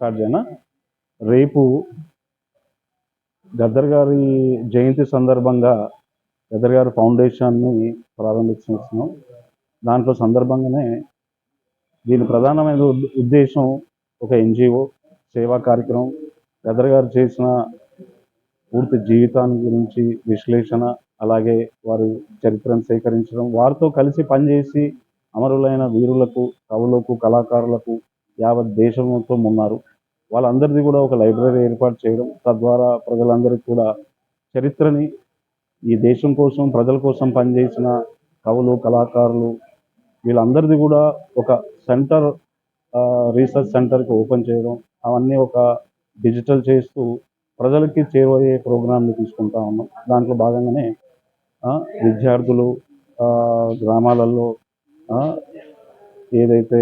Start చేయనా రేపు గద్దర్ గారి జయంతి సందర్భంగా గద్దర్ గారి ఫౌండేషన్ని ప్రారంభించినాం దాంట్లో సందర్భంగానే దీని ప్రధానమైన ఉద్దేశం ఒక ఎన్జిఓ సేవా కార్యక్రమం. గద్దర్ గారు చేసిన పూర్తి జీవితాన్ని గురించి విశ్లేషణ అలాగే వారి చరిత్రను సేకరించడం వారితో కలిసి పనిచేసి అమరులైన వీరులకు కవులకు కళాకారులకు యావత్ దేశం ఉన్నారు. వాళ్ళందరిది కూడా ఒక లైబ్రరీ ఏర్పాటు చేయడం తద్వారా ప్రజలందరికీ కూడా చరిత్రని ఈ దేశం కోసం ప్రజల కోసం పనిచేసిన కవులు కళాకారులు వీళ్ళందరిది కూడా ఒక సెంటర్ రీసెర్చ్ సెంటర్కి ఓపెన్ చేయడం అవన్నీ ఒక డిజిటల్ చేస్తూ ప్రజలకి చేరువయ్యే ప్రోగ్రాంని తీసుకుంటా ఉన్నాం. దాంట్లో భాగంగానే విద్యార్థులు గ్రామాలలో ఏదైతే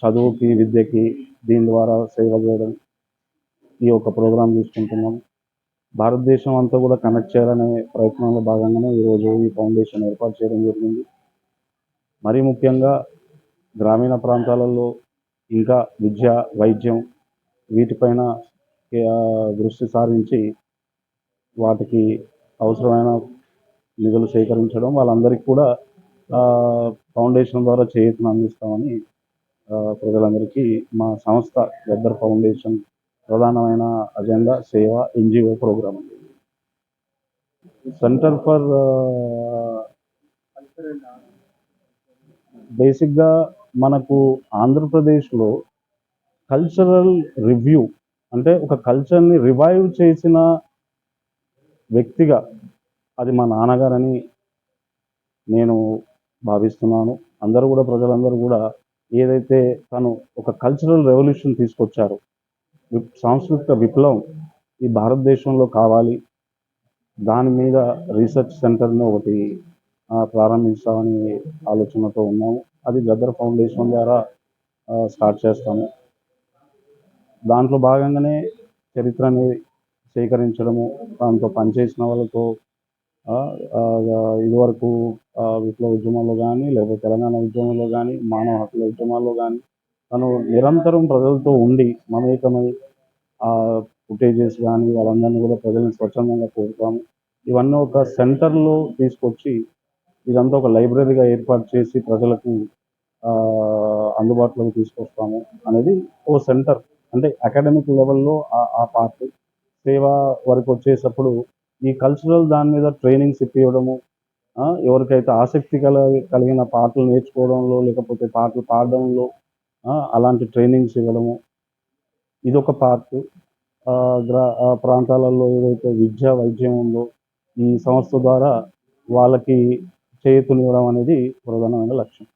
చదువుకి విద్యకి దీని ద్వారా సేవ చేయడం ఈ యొక్క ప్రోగ్రాం తీసుకుంటున్నాం. భారతదేశం అంతా కూడా కనెక్ట్ చేయాలనే ప్రయత్నంలో భాగంగానే ఈరోజు ఈ ఫౌండేషన్ ఏర్పాటు చేయడం జరిగింది. మరీ ముఖ్యంగా గ్రామీణ ప్రాంతాలలో ఇంకా విద్య వైద్యం వీటిపైన దృష్టి సారించి వాటికి అవసరమైన నిధులు సేకరించడం వాళ్ళందరికీ కూడా ఫౌండేషన్ ద్వారా చేయూతను అందిస్తామని ప్రజలందరికీ మా సంస్థ గద్దర్ ఫౌండేషన్ ప్రధానమైన అజెండా సేవ ఎన్జిఓ ప్రోగ్రామ్ అండి. సెంటర్ ఫర్ బేసిక్గా మనకు ఆంధ్రప్రదేశ్లో కల్చరల్ రివ్యూ అంటే ఒక కల్చర్ని రివైవ్ చేసిన వ్యక్తిగా అది మా నాన్నగారని నేను భావిస్తున్నాను. అందరూ కూడా ప్రజలందరూ కూడా ఏదైతే తను ఒక కల్చరల్ రెవల్యూషన్ తీసుకొచ్చారో సాంస్కృతిక విప్లవం ఈ భారతదేశంలో కావాలి. దాని మీద రీసెర్చ్ సెంటర్ని ఒకటి ప్రారంభించామని ఆలోచనతో ఉన్నాము. అది గద్దర్ ఫౌండేషన్ ద్వారా స్టార్ట్ చేస్తాము. దాంట్లో భాగంగానే చరిత్రని సేకరించడము దాంతో పనిచేసిన వాళ్ళతో ఇదివరకు విప్లవ ఉద్యమంలో కానీ లేకపోతే తెలంగాణ ఉద్యమంలో కానీ మానవ హక్కుల ఉద్యమాల్లో కానీ తను నిరంతరం ప్రజలతో ఉండి మమేకమై ఫుటేజెస్ కానీ వాళ్ళందరినీ కూడా ప్రజలను స్వచ్ఛందంగా కోరుతాము. ఇవన్నీ ఒక సెంటర్లో తీసుకొచ్చి ఇదంతా ఒక లైబ్రరీగా ఏర్పాటు చేసి ప్రజలకు అందుబాటులోకి తీసుకొస్తాము అనేది ఓ సెంటర్. అంటే అకాడమిక్ లెవెల్లో ఆ పార్ట్. సేవ వరకు వచ్చేటప్పుడు ఈ కల్చరల్ దాని మీద ట్రైనింగ్స్ ఇప్పించడము ఎవరికైతే ఆసక్తి కల కలిగిన పాటలు నేర్చుకోవడంలో లేకపోతే పాటలు పాడడంలో అలాంటి ట్రైనింగ్స్ ఇవ్వడము. ఇదొక పార్ట్ గ్రా ఆ ప్రాంతాలలో ఏదైతే విద్య వైద్యం ఉందో ఈ సంస్థ ద్వారా వాళ్ళకి చేతులు ఇవ్వడం అనేది ప్రధానమైన లక్ష్యం.